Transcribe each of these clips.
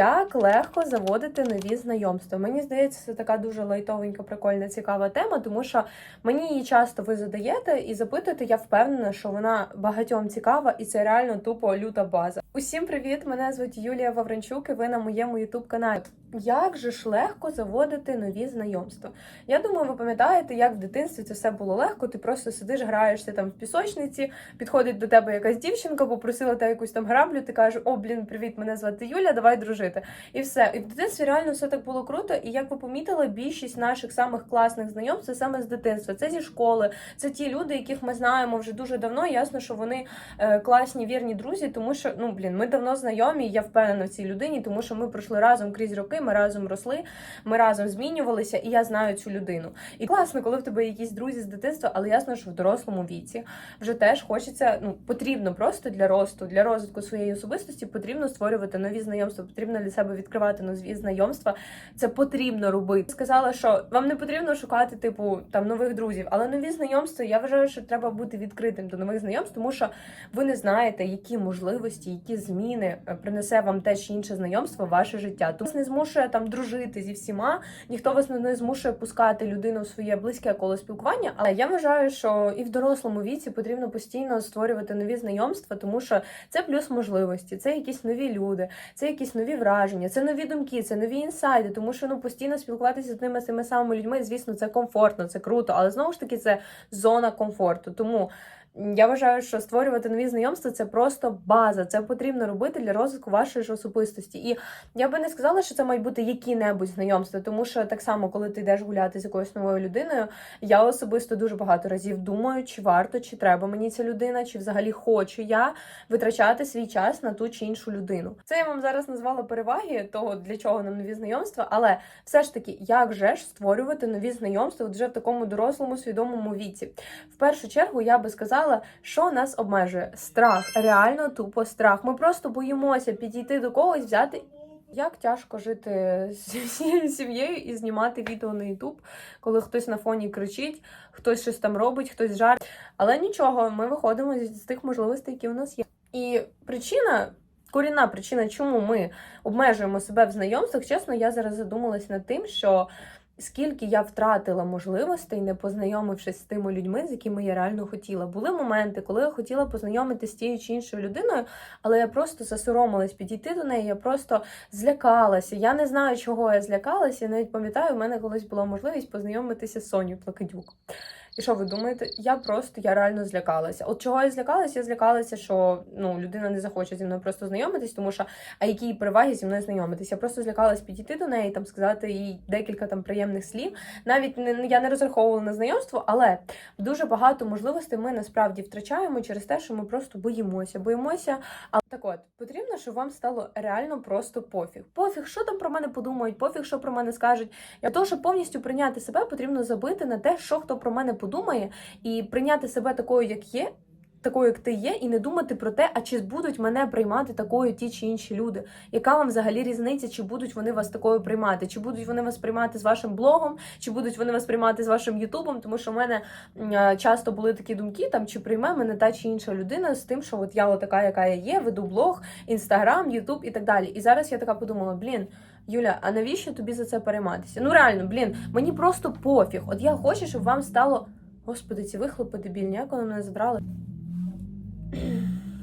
Як легко заводити нові знайомства? Мені здається, це така дуже лайтовенька, прикольна, цікава тема, тому що мені її часто ви задаєте і запитуєте, я впевнена, що вона багатьом цікава, і це реально тупо люта база. Усім привіт! Мене звуть Юлія Вавренчук, і ви на моєму ютуб каналі. Як же ж легко заводити нові знайомства? Я думаю, ви пам'ятаєте, як в дитинстві це все було легко. Ти просто сидиш, граєшся там в пісочниці, підходить до тебе якась дівчинка, попросила тебе якусь там граблю, ти кажеш, о, блін, привіт, мене звати Юля, давай дружити. І все. І в дитинстві реально все так було круто. І як ви помітили, більшість наших самих класних знайомств це саме з дитинства. Це зі школи, це ті люди, яких ми знаємо вже дуже давно. Ясно, що вони е, класні, вірні друзі, тому що ну блін, ми давно знайомі. Я впевнена в цій людині, тому що ми пройшли разом крізь роки. Ми разом росли, ми разом змінювалися, і я знаю цю людину. І класно, коли в тебе якісь друзі з дитинства, але ясно, що в дорослому віці вже теж хочеться, ну потрібно просто для росту, для розвитку своєї особистості потрібно створювати нові знайомства, потрібно для себе відкривати нові знайомства. Це потрібно робити. Сказала, що вам не потрібно шукати, типу, там нових друзів, але нові знайомства. Я вважаю, що треба бути відкритим до нових знайомств, тому що ви не знаєте, які можливості, які зміни е, принесе вам те чи інше знайомство в ваше життя. Тому не змушує там дружити зі всіма, ніхто вас не змушує пускати людину в своє близьке коло спілкування. Але я вважаю, що і в дорослому віці потрібно постійно створювати нові знайомства, тому що це плюс можливості, це якісь нові люди, це якісь нові враження, це нові думки, це нові інсайди. Тому що ну постійно спілкуватися з тими самими людьми, звісно, це комфортно, це круто, але знову ж таки це зона комфорту. Тому. Я вважаю, що створювати нові знайомства це просто база. Це потрібно робити для розвитку вашої ж особистості. І я би не сказала, що це мають бути які-небудь знайомства, тому що так само, коли ти йдеш гуляти з якоюсь новою людиною, я особисто дуже багато разів думаю, чи варто, чи треба мені ця людина, чи взагалі хочу я витрачати свій час на ту чи іншу людину. Це я вам зараз назвала переваги того, для чого нам нові знайомства, але все ж таки, як же ж створювати нові знайомства от вже в такому дорослому свідомому віці. В першу чергу я би сказала, що нас обмежує страх, реально тупо страх. Ми просто боїмося підійти до когось, взяти. Як тяжко жити з всією сім'єю і знімати відео на YouTube, коли хтось на фоні кричить, хтось щось там робить, хтось жарт. Але нічого, ми виходимо з тих можливостей, які у нас є. І причина, корінна причина, чому ми обмежуємо себе в знайомствах, чесно, я зараз задумалась над тим, що скільки я втратила можливостей, не познайомившись з тими людьми, з якими я реально хотіла. Були моменти, коли я хотіла познайомитися з тією чи іншою людиною, але я просто засоромилась підійти до неї, я просто злякалася. Я не знаю, чого я злякалася. Я навіть пам'ятаю, у мене колись була можливість познайомитися з Соню Плакадюк. І що ви думаєте? Я просто я реально злякалася. От чого я злякалася? Я злякалася, що ну людина не захоче зі мною просто знайомитись, тому що а які переваги зі мною знайомитись? Я просто злякалась підійти до неї, там сказати їй декілька там приємних слів. Навіть не я не розраховувала на знайомство, але дуже багато можливостей ми насправді втрачаємо через те, що ми просто боїмося, боїмося. Так от потрібно, щоб вам стало реально просто пофіг. Пофіг, що там про мене подумають, пофіг, що про мене скажуть. Для того, щоб повністю прийняти себе, потрібно забити на те, що хто про мене подумає, і прийняти себе такою, як є. Такою, як ти є, і не думати про те, а чи будуть мене приймати такою ті чи інші люди. Яка вам взагалі різниця, чи будуть вони вас такою приймати? Чи будуть вони вас приймати з вашим блогом, чи будуть вони вас приймати з вашим Ютубом? Тому що в мене е, часто були такі думки, там чи прийме мене та чи інша людина з тим, що от я така, яка я є, веду блог, інстаграм, Ютуб і так далі. І зараз я така подумала: блін. Юля, а навіщо тобі за це перейматися? Ну реально, блін, мені просто пофіг. От я хочу, щоб вам стало. Господи, ці вихлопи дебільні, як вони мене забрали.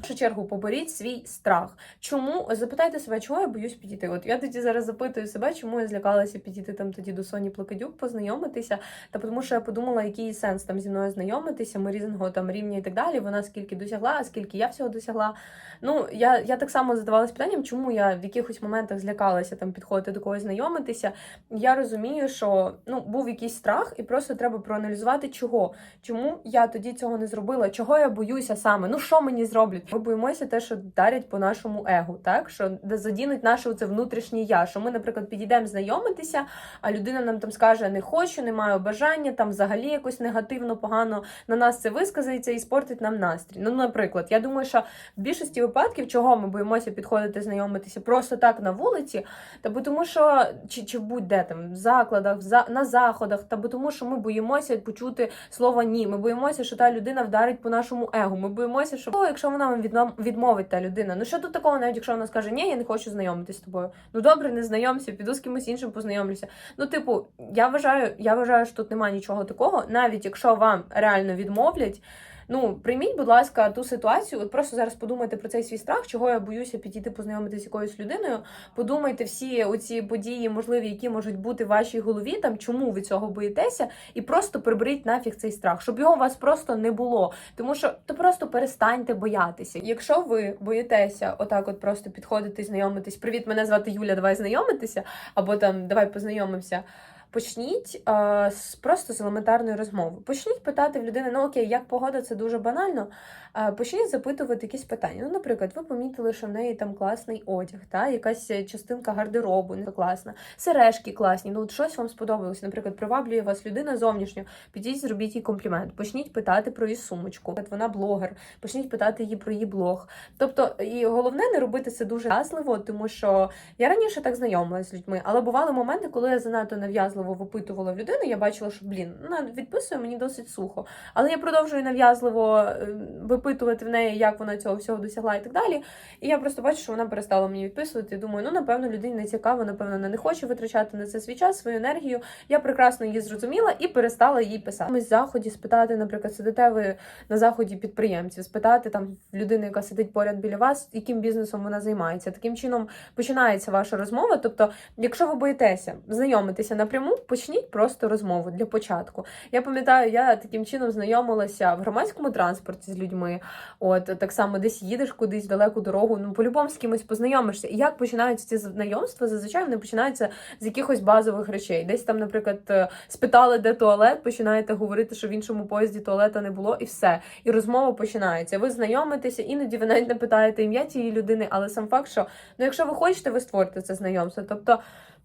Першу чергу поборіть свій страх. Чому запитайте себе, чого я боюсь підійти? От я тоді зараз запитую себе, чому я злякалася підійти там тоді до Соні Плакадюк, познайомитися. Та тому, що я подумала, який сенс там зі мною знайомитися, ми різного там рівня і так далі. Вона скільки досягла, а скільки я всього досягла. Ну я я так само задавалася питанням, чому я в якихось моментах злякалася там підходити до когось знайомитися. Я розумію, що ну був якийсь страх, і просто треба проаналізувати, чого, чому я тоді цього не зробила, чого я боюся саме. Ну що мені зроблять? Ми боїмося те, що дарять по нашому егу, так що задінуть наше це внутрішнє я. Що ми, наприклад, підійдемо знайомитися, а людина нам там скаже: не хочу, не маю бажання, там взагалі якось негативно, погано на нас це висказується і спортить нам настрій. Ну, наприклад, я думаю, що в більшості випадків, чого ми боїмося підходити, знайомитися просто так на вулиці, та бо тому, що чи чи будь-де там в закладах, в за, на заходах, та бо тому, що ми боїмося почути слово ні. Ми боїмося, що та людина вдарить по нашому егу. Ми боїмося, що якщо вона вам відмовить та людина. Ну що тут такого, навіть якщо вона скаже, ні, я не хочу знайомитись з тобою. Ну добре, не знайомся, піду з кимось іншим познайомлюся. Ну, типу, я вважаю, я вважаю, що тут немає нічого такого, навіть якщо вам реально відмовлять. Ну, прийміть, будь ласка, ту ситуацію. От просто зараз подумайте про цей свій страх, чого я боюся підійти познайомитися з якоюсь людиною. Подумайте всі оці події, можливі, які можуть бути в вашій голові, там чому ви цього боїтеся, і просто приберіть нафіг цей страх, щоб його у вас просто не було. Тому що то просто перестаньте боятися. Якщо ви боїтеся, отак, от просто підходити, знайомитись. Привіт, мене звати Юля, давай знайомитися, або там давай познайомимося. Почніть а, з просто з елементарної розмови. Почніть питати в людини, ну окей, як погода, це дуже банально. А, почніть запитувати якісь питання. Ну, наприклад, ви помітили, що в неї там класний одяг, та якась е, частинка гардеробу не класна, сережки класні. Ну, от щось вам сподобалося. Наприклад, приваблює вас людина зовнішньо. Підіть, зробіть їй комплімент. Почніть питати про її сумочку. От вона блогер. Почніть питати її про її блог. Тобто, і головне не робити це дуже разливо, тому що я раніше так знайомилася з людьми, але бували моменти, коли я занадто нав'язливо випитувала в людини. Я бачила, що блін, вона відписує мені досить сухо. Але я продовжую нав'язливо е, випитувати в неї, як вона цього всього досягла і так далі. І я просто бачу, що вона перестала мені відписувати. І думаю, ну напевно, людині не цікаво, напевно, не хоче витрачати на це свій час, свою енергію. Я прекрасно її зрозуміла і перестала їй писати. Ми з заході спитати, наприклад, сидите ви на заході підприємців, спитати там людини, яка сидить поряд біля вас, яким бізнесом вона займається. Таким чином починається ваша розмова. Тобто, якщо ви боїтеся знайомитися напряму, почніть просто розмову для початку. Я пам'ятаю, я таким чином знайомилася в громадському транспорті з людьми. От так само десь їдеш кудись далеку дорогу. Ну по-любому з кимось познайомишся. І як починаються ці знайомства? Зазвичай вони починаються з якихось базових речей. Десь там, наприклад, е, спитали, де туалет, починаєте говорити, що в іншому поїзді туалета не було, і все. І розмова починається. Ви знайомитеся, іноді ви навіть не питаєте ім'я цієї людини, але сам факт, що ну, якщо ви хочете, ви створите це знайомство. Тобто.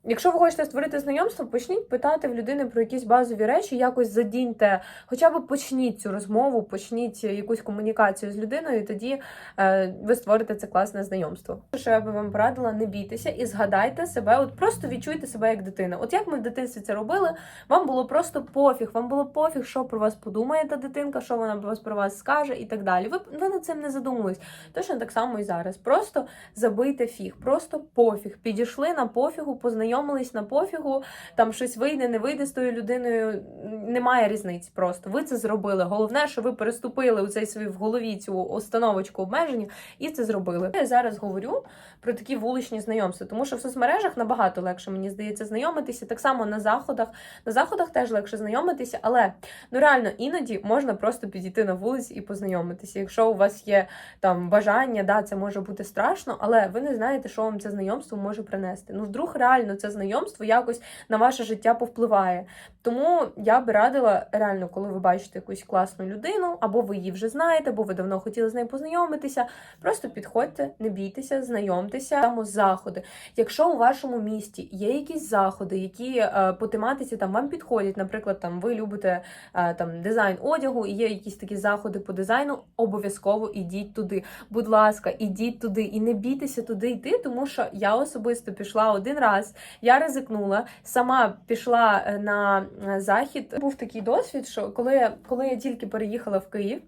Якщо ви хочете створити знайомство, почніть питати в людини про якісь базові речі, якось задіньте, хоча б почніть цю розмову, почніть якусь комунікацію з людиною, і тоді е, ви створите це класне знайомство. Що я би вам порадила, не бійтеся і згадайте себе, от просто відчуйте себе як дитина. От як ми в дитинстві це робили, вам було просто пофіг, вам було пофіг, що про вас подумає та дитинка, що вона про вас про вас скаже і так далі. Ви, ви над цим не задумувались. Точно так само і зараз. Просто забийте фіг, просто пофіг. Підійшли на пофігу, познайомились на пофігу, там щось вийде, не вийде з тою людиною. Немає різниці просто. Ви це зробили. Головне, що ви переступили у цей свій в голові цю установочку обмеження і це зробили. Я зараз говорю про такі вуличні знайомства, тому що в соцмережах набагато легше, мені здається, знайомитися. Так само на заходах. На заходах теж легше знайомитися, але ну реально іноді можна просто підійти на вулиці і познайомитися. Якщо у вас є там бажання, да, це може бути страшно, але ви не знаєте, що вам це знайомство може принести. Ну, вдруг реально це знайомство якось на ваше життя повпливає. Тому я би радила реально, коли ви бачите якусь класну людину, або ви її вже знаєте, або ви давно хотіли з нею познайомитися. Просто підходьте, не бійтеся, знайомтеся там заходи. Якщо у вашому місті є якісь заходи, які е, по тематиці там вам підходять, наприклад, там ви любите е, там дизайн одягу, і є якісь такі заходи по дизайну, обов'язково ідіть туди. Будь ласка, ідіть туди і не бійтеся туди йти, тому що я особисто пішла один раз, я ризикнула, сама пішла е, на е, захід. Був такий досвід, що коли, коли я тільки переїхала в Київ,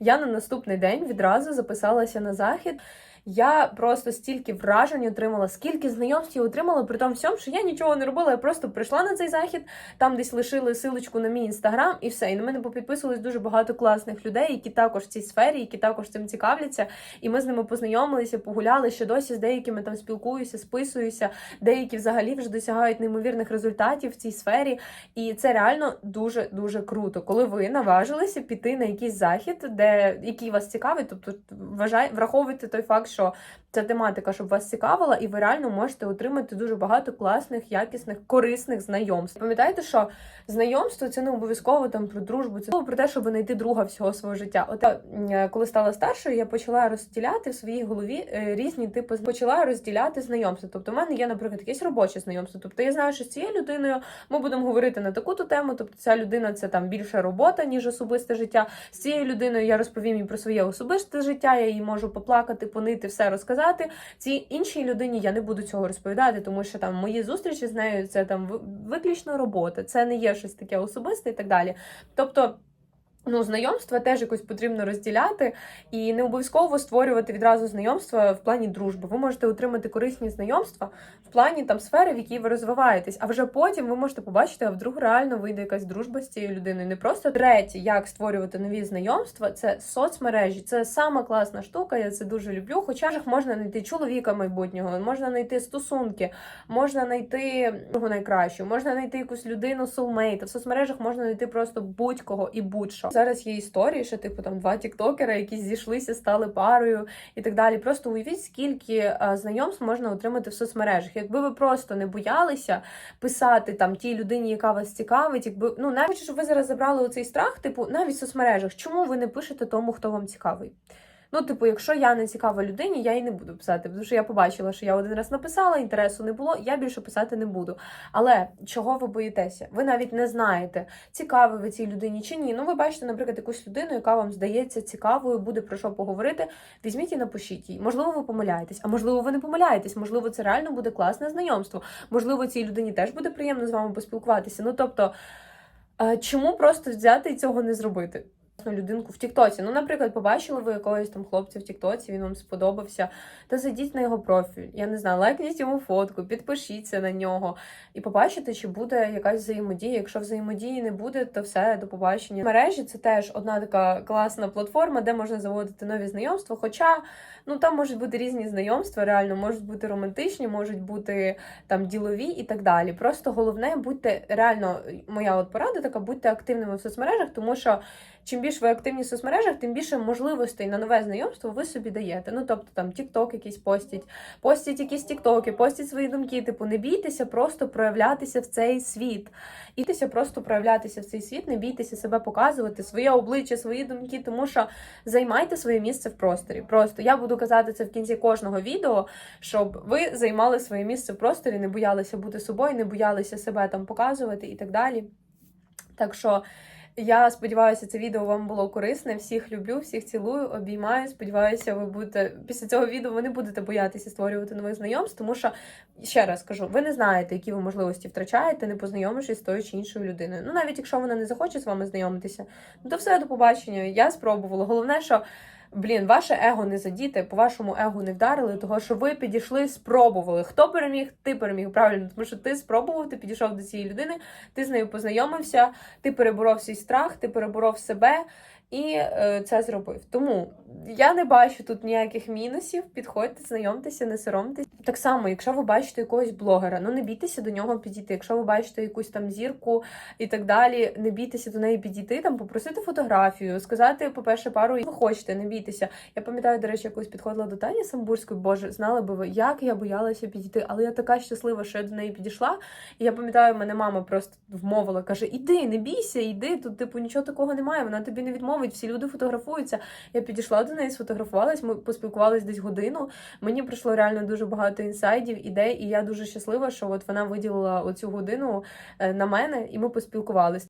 я на наступний день відразу записалася на захід. Я просто стільки вражень отримала, скільки знайомств я отримала, при тому всьому, що я нічого не робила. Я просто прийшла на цей захід, там десь лишили силочку на мій інстаграм, і все. І на мене попідписувалось дуже багато класних людей, які також в цій сфері, які також цим цікавляться. І ми з ними познайомилися, погуляли. Ще досі з деякими там спілкуюся, списуюся. Деякі взагалі вже досягають неймовірних результатів в цій сфері. І це реально дуже дуже круто, коли ви наважилися піти на якийсь захід, де який вас цікавить. Тобто вважай, враховуйте той факт, що ця тематика, щоб вас цікавила, і ви реально можете отримати дуже багато класних, якісних, корисних знайомств. Пам'ятайте, що знайомство це не обов'язково там про дружбу, це про те, щоб знайти друга всього свого життя. От я, коли стала старшою, я почала розділяти в своїй голові е, різні типи почала розділяти знайомства. Тобто, в мене є, наприклад, якесь робоче знайомство. Тобто, я знаю, що з цією людиною ми будемо говорити на таку-то тему. Тобто, ця людина це там більше робота, ніж особисте життя. З цією людиною я розповім їй про своє особисте життя. Я їй можу поплакати, понити, все розказати. Цій іншій людині я не буду цього розповідати, тому що там мої зустрічі з нею це там виключно робота. Це не є щось таке особисте і так далі. Тобто. Ну, знайомства теж якось потрібно розділяти і не обов'язково створювати відразу знайомства в плані дружби. Ви можете отримати корисні знайомства в плані там сфери, в якій ви розвиваєтесь, а вже потім ви можете побачити, а вдруг реально вийде якась дружба з цією людиною. Не просто третє, як створювати нові знайомства, це соцмережі. Це сама класна штука. Я це дуже люблю. Хоча ж можна знайти чоловіка майбутнього, можна знайти стосунки, можна знайти найкращу, можна знайти якусь людину soulmate. В соцмережах можна знайти просто будь-кого і будь-що. Зараз є історії, що типу там два тіктокера, які зійшлися, стали парою і так далі. Просто уявіть, скільки а, знайомств можна отримати в соцмережах. Якби ви просто не боялися писати там тій людині, яка вас цікавить, якби ну навіть щоб ви зараз забрали оцей страх, типу, навіть в соцмережах, чому ви не пишете тому, хто вам цікавий? Ну, типу, якщо я не цікава людині, я їй не буду писати, тому що я побачила, що я один раз написала, інтересу не було, я більше писати не буду. Але чого ви боїтеся? Ви навіть не знаєте, цікаві ви цій людині чи ні. Ну, ви бачите, наприклад, якусь людину, яка вам здається цікавою, буде про що поговорити. Візьміть і напишіть їй. Можливо, ви помиляєтесь, а можливо, ви не помиляєтесь. Можливо, це реально буде класне знайомство. Можливо, цій людині теж буде приємно з вами поспілкуватися. Ну тобто, е, чому просто взяти і цього не зробити? Людинку в Тіктоці. Ну, наприклад, побачили ви якогось там хлопця в Тіктоці, він вам сподобався. Та зайдіть на його профіль. Я не знаю, лайкніть йому фотку, підпишіться на нього і побачите, чи буде якась взаємодія. Якщо взаємодії не буде, то все до побачення. Мережі це теж одна така класна платформа, де можна заводити нові знайомства. Хоча ну там можуть бути різні знайомства, реально можуть бути романтичні, можуть бути там ділові і так далі. Просто головне будьте реально, моя от порада така, будьте активними в соцмережах, тому що чим більше ви активні в соцмережах, тим більше можливостей на нове знайомство ви собі даєте. Ну тобто там TikTok якийсь постять, постять якісь тіктоки, постять свої думки. Типу, не бійтеся просто проявлятися в цей світ. Ійтеся просто проявлятися в цей світ, не бійтеся себе показувати, своє обличчя, свої думки, тому що займайте своє місце в просторі. Просто я буду казати це в кінці кожного відео, щоб ви займали своє місце в просторі, не боялися бути собою, не боялися себе там показувати і так далі. Так що. Я сподіваюся, це відео вам було корисне. Всіх люблю, всіх цілую, обіймаю. Сподіваюся, ви будете після цього відео ви не будете боятися створювати нових знайомств, тому що ще раз кажу, ви не знаєте, які ви можливості втрачаєте, не познайомившись з тою чи іншою людиною. Ну навіть якщо вона не захоче з вами знайомитися, ну то все до побачення. Я спробувала. Головне, що. Блін, ваше его не задіте, по вашому его не вдарили, того що ви підійшли, спробували. Хто переміг, ти переміг. Правильно, тому що ти спробував, ти підійшов до цієї людини, ти з нею познайомився, ти переборов свій страх, ти переборов себе і е, це зробив. Тому я не бачу тут ніяких мінусів. Підходьте, знайомтеся, не соромтесь. Так само, якщо ви бачите якогось блогера, ну не бійтеся до нього підійти. Якщо ви бачите якусь там зірку і так далі, не бійтеся до неї підійти, там попросити фотографію, сказати, по-перше, пару ви хочете, не бійтеся. Я пам'ятаю, до речі, якось підходила до Тані Самбурської, боже, знали би ви, як я боялася підійти, але я така щаслива, що я до неї підійшла. І я пам'ятаю, мене мама просто вмовила, каже: Іди, не бійся, іди, тут типу нічого такого немає. Вона тобі не відмовить, всі люди фотографуються. Я підійшла до неї, сфотографувалась, ми поспілкувалися десь годину. Мені прийшло реально дуже багато інсайдів, ідей, і я дуже щаслива, що от вона виділила оцю годину е, на мене, і ми поспілкувалися.